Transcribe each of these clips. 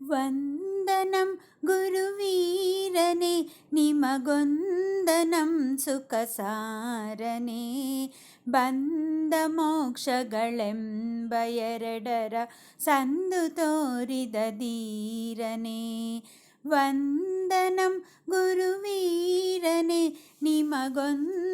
ವಂದನಂ ಗುರುವೀರನೆ ನಿಮಗೊಂದನಂ ಸುಖ ಸಾರನೆ ಬಂದ ಮೋಕ್ಷಗಳೆಂಬ ಎರಡರ ಸಂದು ತೋರಿದ ಧೀರನೆ ವಂದನಂ ಗುರುವೀರನೆ ನಿಮಗೊಂದನಂ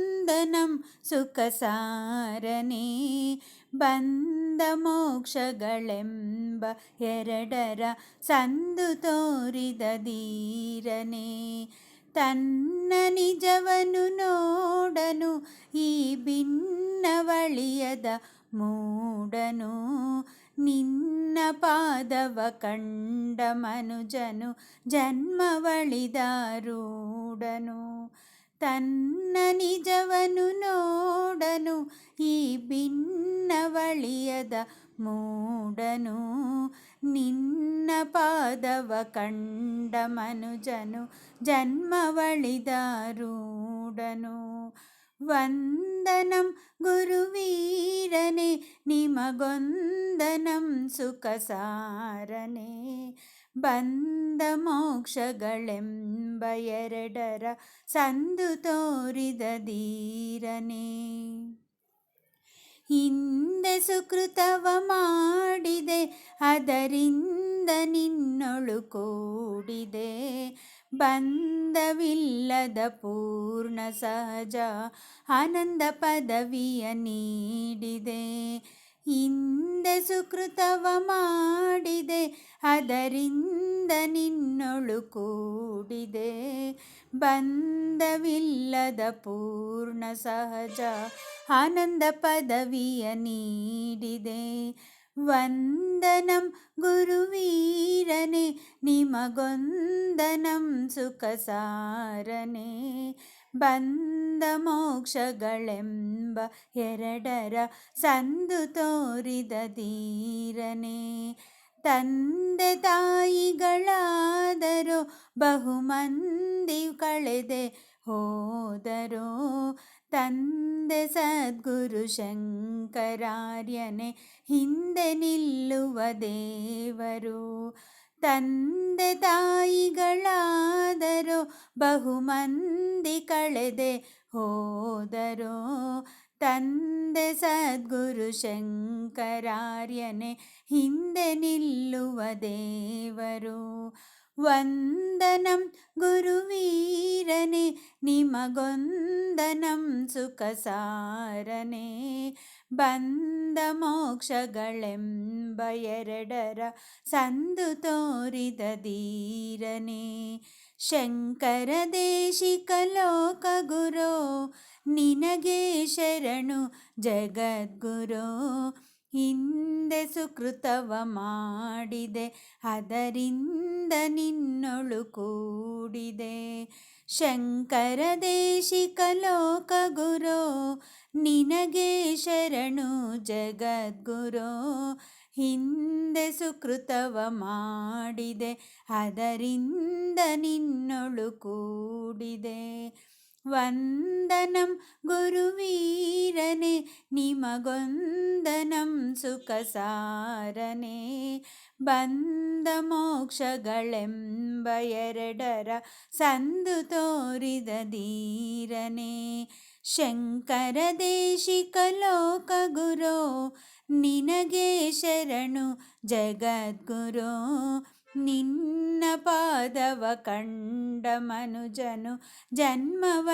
ಸಾರನೆ ಬಂದ ಮೋಕ್ಷಗಳೆಂಬ ಎರಡರ ಸಂದು ತೋರಿದ ಧೀರನೆ. ತನ್ನ ನಿಜವನು ನೋಡನು, ಈ ಭಿನ್ನವಳಿಯದ ಮೂಡನು. ನಿನ್ನ ಪಾದವ ಕಂಡ ಮನುಜನು ಜನ್ಮವಳಿದಾರೂಢನು ತನ್ನ ನಿಜವನು ನೋಡನು, ಈ ಭಿನ್ನವಳಿಯದ ಮೂಡನು. ನಿನ್ನ ಪಾದವ ಕಂಡ ಮನುಜನು ಜನ್ಮವಳಿದಾರೂಢನು ವಂದನಂ ಗುರುವೀರನೆ, ನಿಮಗೊಂದನಂ ಸಾರನೆ ಬಂದ ಮೋಕ್ಷಗಳೆಂಬ ಎರಡರ ಸಂದು ತೋರಿದ ಧೀರನೆ. ಹಿಂದೆ ಸುಕೃತವ ಮಾಡಿದೆ, ಅದರಿಂದ ನಿನ್ನೊಳು ಕೂಡಿದೆ. ಬಂಧವಿಲ್ಲದ ಪೂರ್ಣ ಸಹಜ ಆನಂದ ಪದವಿಯ ನೀಡಿದೆ. ಹಿಂದೆ ಸುಕೃತವ ಮಾಡಿದೆ, ಅದರಿಂದ ನಿನ್ನೊಳು ಕೂಡಿದೆ ಬಂದವಿಲ್ಲದ ಪೂರ್ಣ ಸಹಜ ಆನಂದ ಪದವಿಯ ನೀಡಿದೆ ವಂದನಂ ಗುರುವೀರನೆ ನಿಮಗೊಂದನಂ ಸುಖ ಸಾರನೆ ಬಂದ ಮೋಕ್ಷಗಳೆಂಬ ಎರಡರ ಸಂದು ತೋರಿದ ಧೀರನೆ ತಂದೆ ತಾಯಿಗಳಾದರೋ ಬಹುಮಂದಿ ಕಳೆದೆ ಹೋದರೋ ತಂದೆ ಸದ್ಗುರು ಶಂಕರಾರ್ಯನೆ ಹಿಂದೆ ನಿಲ್ಲುವ ದೇವರು. ತಂದೆ ತಾಯಿಗಳಾದರೋ ಬಹುಮಂದಿ ಕಳೆದೆ ಹೋದರೋ ತಂದೆ ಸದ್ಗುರು ಶಂಕರಾರ್ಯನೆ ಹಿಂದೆ ನಿಲ್ಲುವ ದೇವರು ವಂದನಂ ಗುರುವೀರನೆ ನಿಮಗೊಂದನಂ ಸುಖ ಸಾರನೆ ಬಂದ ಮೋಕ್ಷಗಳೆಂಬ ಎರಡರ ಸಂದು ತೋರಿದ ಧೀರನೆ ಶಂಕರ ದೇಶಿಕ ಲೋಕ ಗುರೋ ನಿನಗೆ ಶರಣು ಜಗದ್ಗುರೋ. ಹಿಂದೆ ಸುಕೃತವ ಮಾಡಿದೆ ಅದರಿಂದ ನಿನ್ನೊಳು ಕೂಡಿದೆ. ಶಂಕರ ದೇಶಿಕ ಲೋಕ ಗುರೋ ನಿನಗೆ ಶರಣು ಜಗದ್ಗುರೋ. ಹಿಂದೆ ಸುಕೃತವ ಮಾಡಿದೆ ಅದರಿಂದ ನಿನ್ನೊಳು ಕೂಡಿದೆ. ವಂದನಂ ಗುರುವೀರನೆ ನಿಮಗೊಂದನಂ ಸುಖ ಸಾರನೆ ಬಂದ ಮೋಕ್ಷಗಳೆಂಬ ಎರಡರ ಸಂದು ತೋರಿದ ಶಂಕರ ದೇಶಿಕ ಲೋಕ ಗುರೋ ನಿನಗೆ ಶರಣು ಜಗದ್ಗುರೋ. ನಿನ್ನ ಪಾದವ ಕಂಡ ಮನುಜನು ಜನ್ಮವಳಿದಾರೂಡನು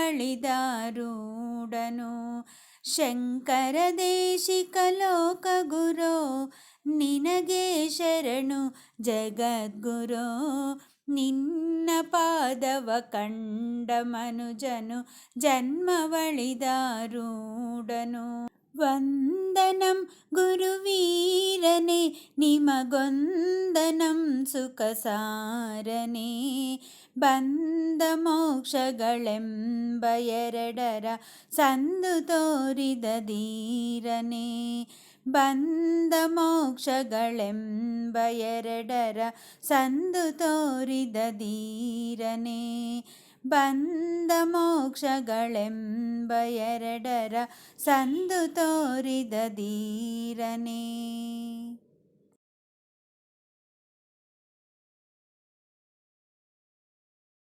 ಶಂಕರ ದೇಶಿಕ ಲೋಕ ಗುರೋ ನಿನಗೆ ಶರಣು ಜಗದ್ಗುರೋ. ನಿನ್ನ ಪಾದವ ಕಂಡ ಮನುಜನು ಜನ್ಮವಳಿದಾರೂಢನು ವಂದನಂ ಗುರುವೀರನೆ ನಿಮಗೊಂದನಂ ಸುಖ ಸಾರನೆ ಬಂದ ಮೋಕ್ಷಗಳೆಂಬ ಎರಡರ ಸಂದು ತೋರಿದ ಧೀರನೆ ಬಂದ ಮೋಕ್ಷಗಳೆಂಬ ಎರಡರ ಸಂದು ತೋರಿದ ಧೀರನೆ. ಬಂದ ಮೋಕ್ಷಗಳೆಂಬ ಎರಡರ ಸಂದು ತೋರಿದ ಧೀರನೇ.